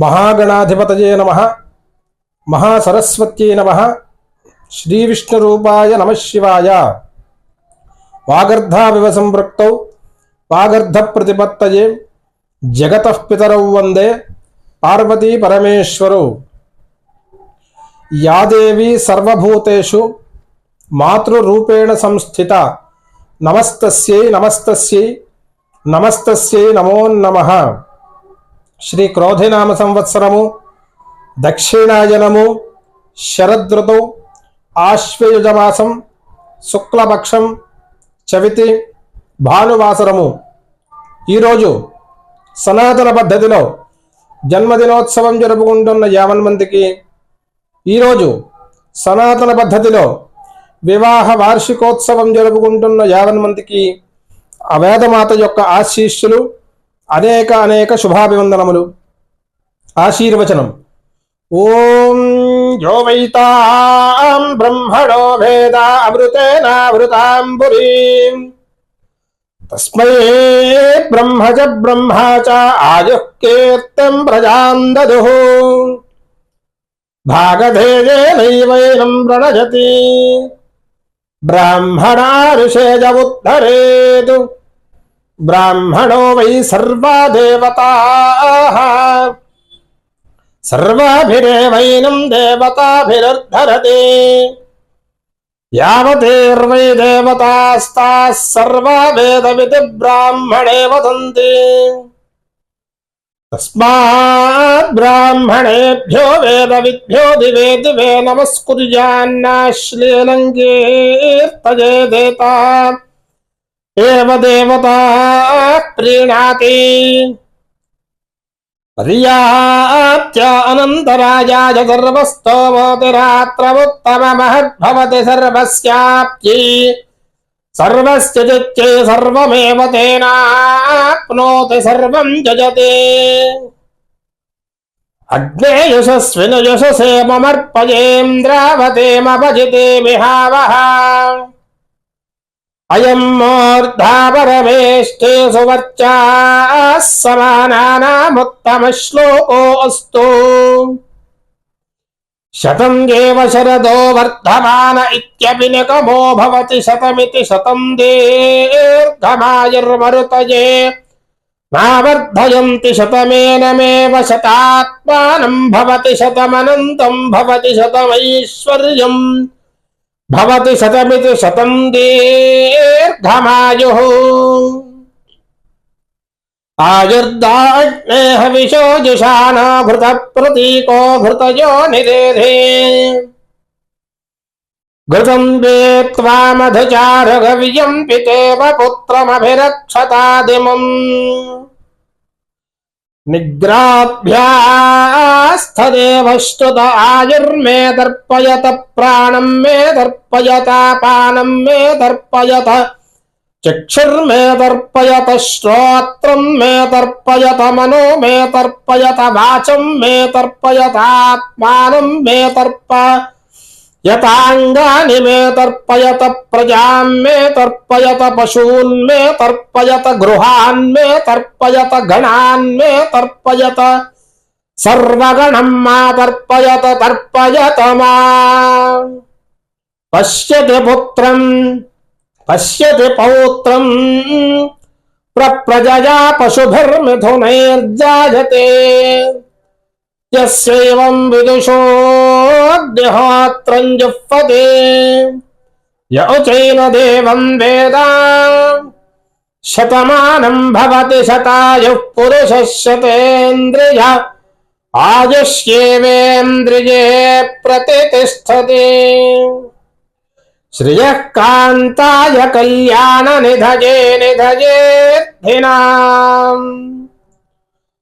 ಮಹಾಗಣಾಧಿಪತಯೇ ನಮಃ. ಮಹಾಸರಸ್ವತ್ಯೈ ನಮಃ. ಶ್ರೀ ವಿಷ್ಣು ರೂಪಾಯ ನಮಃ ಶಿವಾಯ. ವಾಗರ್ಧಾವಿವ ಸಂಪೃಕ್ತೌ ವಾಗರ್ಧ ಪ್ರತಿಪತ್ತಯೇ ಜಗತಃ ಪಿತರೌ ವಂದೇ. ಪಾರ್ವತಿ ಪರಮೇಶ್ವರೌ. ಯಾ ದೇವಿ ಸರ್ವಭೂತೇಷು ಮಾತೃರೂಪೇಣ ಸಂಸ್ಥಿತ. ನಮಸ್ತಸ್ಯೈ ನಮಸ್ತಸ್ಯೈ. ನಮಸ್ತಸ್ಯೈ ನಮೋ ನಮಃ. శ్రీ క్రోధినామ సంవత్సరము దక్షిణాయనము శరదృతు ఆశ్వయుజమాసం శుక్లపక్షం చవితి భానువాసరము. ఈరోజు సనాతన పద్ధతిలో జన్మదినోత్సవం జరుపుకుంటున్న యావన్ మందికి ఈరోజు సనాతన పద్ధతిలో వివాహ వార్షికోత్సవం జరుపుకుంటున్న యావన్ మందికి ఆ వేదమాత యొక్క ఆశీస్సులు అనేక అనేక శుభాభివందనములు ఆశీర్వచనం ఓం యో వైతాం బ్రహ్మణో భేద అమృతేనామృతాంబురీం తస్మై బ్రహ్మ చ బ్రహ్మ చ ఆయుః కీర్తిం ప్రజాం దదుః భాగధేయేనైవైనం ప్రణజతి బ్రాహ్మణా ఋషేజ ఉద్ధరేతు బ్రాహ్మణో వై సర్వా దేవతాః సర్వాభిరేవైనం దేవతాభిరుద్ధరతి యావతేర్వై దేవతాస్తాः సర్వా వేదవితి బ్రాహ్మణే వదంతి తస్మాత్ బ్రాహ్మణేభ్యో వేదవిద్భ్యో దివే దివే నమస్కుర్యాన్నాశ్లీలం కీర్తయేదేత एव देवता प्रीणाति पर्याप्त्यानन्तरायाय सर्वस्तोमतिरात्रमुत्तममहद्भवति सर्वस्याप्ति सर्वस्य चित्यै सर्वमेव तेनाप्नोति सर्वं जजते अग्ने यशस्विन यशसे यशसेममर्पयेन्द्रावतेमपजिते विहावः। अयम् मूर्धा परमेष्ठे सुवर्चाः समानानामुत्तमश्लोकोऽस्तु। शतम् देव शरदो वर्धमान इत्यपि निगमो भवति शतमिति शतम् दीर्घमायुर्मरुतये नावर्धयन्ति शतमेनमेव शतात्मानम् भवति शतमनन्तम् भवति शतमैश्वर्यम्। भवति शतमिति शतं दीर्घमायुः। आयुर्दाग्ने हविषो जुषाणा घृतप्रतीको घृतयो निदेधे। घृतं वेत्त्वामधचारघव्यं पितेव पुत्रमभिरक्षतादिमुम्। निग्राभ्यास्थदेवस्तुत आयुर्मे दर्पयत प्राणं मे दर्पयत, पानं मे दर्पयत चक्षुर्मे दर्पयत श्रोत्रं मे दर्पयत, मनो मे तर्पयत वाचं मे तर्पयतात्मानं मे तर्प यथाङ्गानि मे तर्पयत प्रजां मे तर्पयत पशून् मे तर्पयत गृहान् मे तर्पयत गणान् मे तर्पयत सर्वगणं मा तर्पयत तर्पयत मा पश्यति पुत्रम्, पश्यति पौत्रम्, प्रप्रजया पशुभिर्मिथुनैर्जायते। यस्यैवं विदुषो बृहत्रञ्जुपदे य उचैन देवं वेद। शतमानं भवति शतायुः पुरुषः शतेन्द्रिय आयुष्येवेन्द्रिये प्रतितिष्ठति श्रियः कान्ताय कल्याणनिधये निधयेद्धिनाम्।